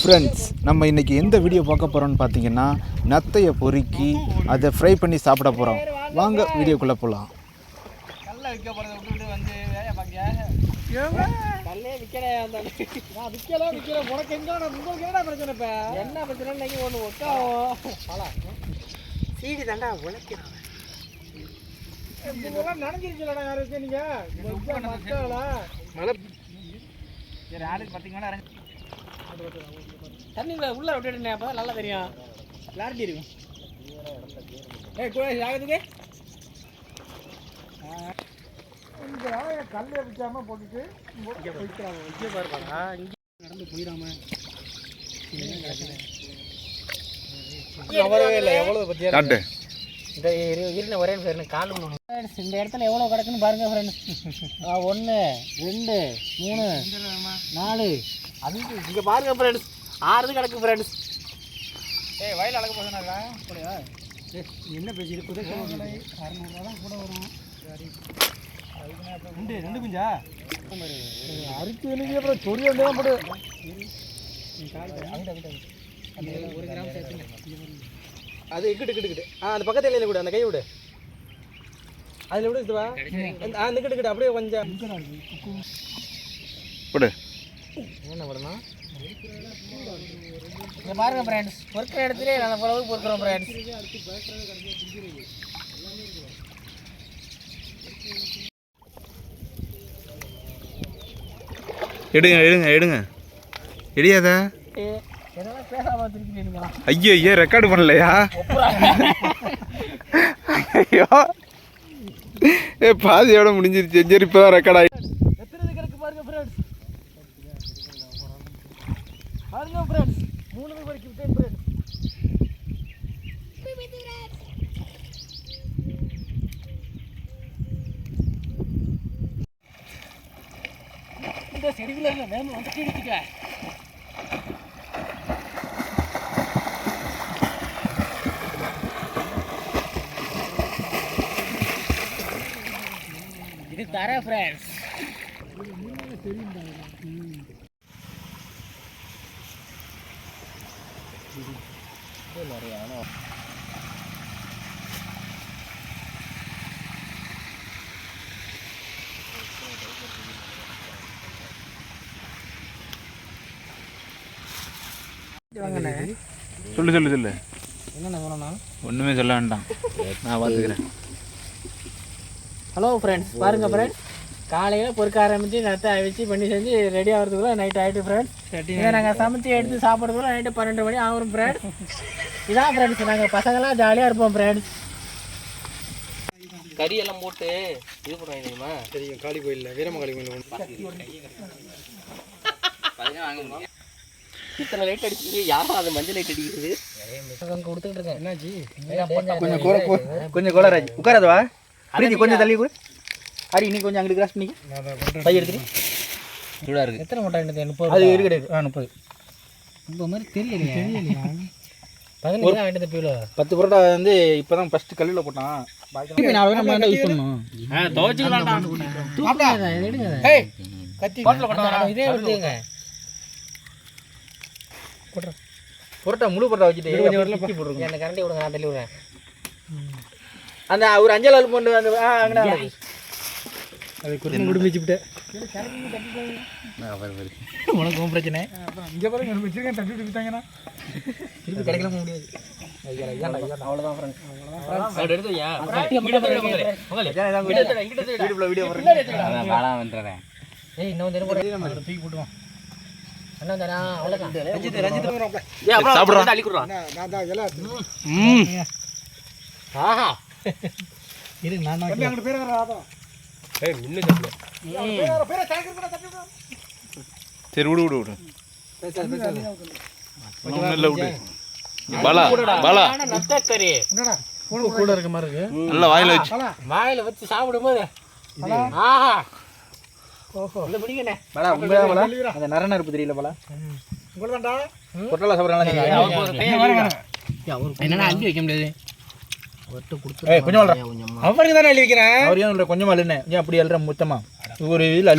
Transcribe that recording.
Friends நம்ம இன்னைக்கு எந்த வீடியோ பார்க்க போகிறோம்னு பார்த்தீங்கன்னா நத்தையை பொறுக்கி அதை ஃப்ரை பண்ணி சாப்பிட போகிறோம் வாங்க வீடியோக்குள்ளே போகலாம் என்ன பிரச்சனை நனைஞ்சிருச்சுலடா யாருக்கு நீங்க? மழை சரி ஆளுக்கு பார்த்தீங்கன்னா தண்ணியில் உள்ள விட்டுட்டேன் அப்போ நல்லா தெரியும். கிளாரிட்டி இருக்கும். ஏய் கூட ஆகுதுக்கு இந்த வேலையை கல்லை வைக்காம போட்டுட்டு இங்கே நடந்து போயிடாம. வரவே இல்லை. எவ்வளோ பற்றியா இந்த இருந்த ஒரே நிமிஷம் கால் ஃப்ரெண்ட்ஸ் இந்த இடத்துல எவ்வளோ கிடக்குன்னு பாருங்க ஃப்ரெண்ட்ஸ் ஒன்று ரெண்டு மூணு நாலு. அஞ்சு இங்கே பாருங்க ஃப்ரெண்ட்ஸ் ஆறு கிடக்கு ஃப்ரெண்ட்ஸ் ஏய் வயல் அழகு போதுனாக்கா என்ன பேசி குதிரை அறநூறுவா தான் கூட வரும். ரெண்டு ரெண்டு குஞ்சா? அறுத்து எனக்கு அப்புறம் சொறி வந்து தான் போடு ஒரு கிராம் சேர்த்துங்க. அது இக்கிட்டு இக்கிட்டு ஆ அந்த பக்கத்துல இல்லை கூட அந்த கை விடு. அதில் விடு இதுவா? ஆ நிக்கிட்டு இக்கிட்டு அப்படியே கொஞ்சம். போடு என்ன பண்ணணும் இங்கே பாருங்க ஃப்ரெண்ட்ஸ் பொறுக்கிற இடத்துல நல்ல அளவுக்கு பொறுக்கிறோம் ஃப்ரெண்ட்ஸ் எடுங்க எடுங்க எடுங்க எடியாத ஐயோ ஐயோ ரெக்கார்டு பண்ணலையா? ஐயோ ஏ பாதியோட முடிஞ்சிருச்சு. சரி இப்போ தான் ரெக்கார்ட் ஆகி எத்தனை கிடக்கு பாருங்க வந்து பாருங்க ஃப்ரெண்ட்ஸ் மூணு வரைக்கும் விட்டேன் ஃப்ரெண்ட்ஸ் இந்த செடியில் இல்லை மேம் வந்து கீழிச்சுக்க இது தர ஃப்ரெண்ட்ஸ் வாங்கண்ணே சொல்லு சொல்லு. சொல்லு என்னென்ன சொல்லணும் ஒன்றுமே சொல்ல வேண்டாம். நான் பார்த்துக்கிறேன். ஹலோ ஃப்ரெண்ட்ஸ் பாருங்க ஃப்ரெண்ட்ஸ் காலையில் பொறுக்க ஆரம்பித்து நத்தை அவிச்சு பண்ணி செஞ்சு ரெடி ஆகிறதுக்குள்ள நைட் ஆகிட்டு ஃப்ரெண்ட்ஸ் இதை நாங்கள் சமைச்சு எடுத்து சாப்பிட்றதுக்குள்ள நைட்டு பன்னெண்டு மணி ஆகும் ஃப்ரெண்ட்ஸ் இதான் ஃப்ரெண்ட்ஸ் நாங்கள் பசங்களாம் ஜாலியாக இருப்போம் ஃப்ரெண்ட்ஸ் கறி எல்லாம் போட்டு இது பண்ணுவாங்க தெரியுமா? தெரியும் காளி கோயிலில் வீரமகாளி கோயில் இத்தனை லைட் அடிச்சுட்டு யாரும் அது மஞ்சள் லைட் அடிக்கிறது? கொடுத்துக்கிட்டு இருக்கேன். என்னாச்சு? கொஞ்சம் கூட கொஞ்சம் கூட உட்காராதவா? பிரீத்தி கொஞ்சம் தள்ளி கூட. ஹரி நீ கொஞ்சம் அங்கிட்டு கிராஸ் பண்ணி. பை எடுத்துட்டு சூடா இருக்கு. எத்தனை முட்டை எடுத்து முப்பது அது இருக்குது ஆ முப்பது. முப்பது மாதிரி தெரியலையா. தெரியலையா? பதினஞ்சு தான் வாங்கிட்டு போயில. பத்து பரோட்டா வந்து இப்போ தான் ஃபஸ்ட்டு கல்லில் போட்டான். திருப்பி யூஸ் பண்ணணும் இது எடுங்க கத்தி. இதே எடுத்துங்க பரோட்டா முழு பரோட்டா வச்சுட்டு அந்த கரண்டி விடுங்க நான் தள்ளி விடுறேன். அந்த ஒரு அஞ்சல் வந்து ஆ அங்கே அது குறும்பு குடும்பி வச்சுட்டு உனக்கு உன் பிரச்சனை. இங்கே பாருங்க வச்சிருக்கேன் தட்டி விட்டாங்கன்னா திருப்பி கிடைக்கல முடியாது. அவ்வளோதான் ஏய் இன்னும் வந்து போடுறேன் தூக்கி போட்டுவான் அண்ணா தானா அவ்வளோதான் ரஞ்சித் ரஞ்சித் சாப்பிட்றோம் ம் ஆஹா இரு நான் அங்கிட்டு பேர் சரி விடு விடு விடு. ஒன்றும் இல்லை விடு. பாலா பாலா. நத்தக்கறி. கூட இருக்க மாதிரி இருக்கு. நல்லா வாயில வச்சு. வாயில வச்சு சாப்பிடும்போது. ஆஹா. ஓஹோ. இந்த பிடிக்கண்ணே பாலா உங்க பாலா? அந்த நர தெரியல பாலா? பொட்டலா சாப்பிட்றாங்க என்னன்னா அள்ளி வைக்க முடியாது? ஏய் அவருக்கு தானே அள்ளி வைக்கிறேன்? அவர் ஏன் கொஞ்சமா இல்லைன்னு ஏன் அப்படி அல்ற மொத்தமா ஒரு இதில்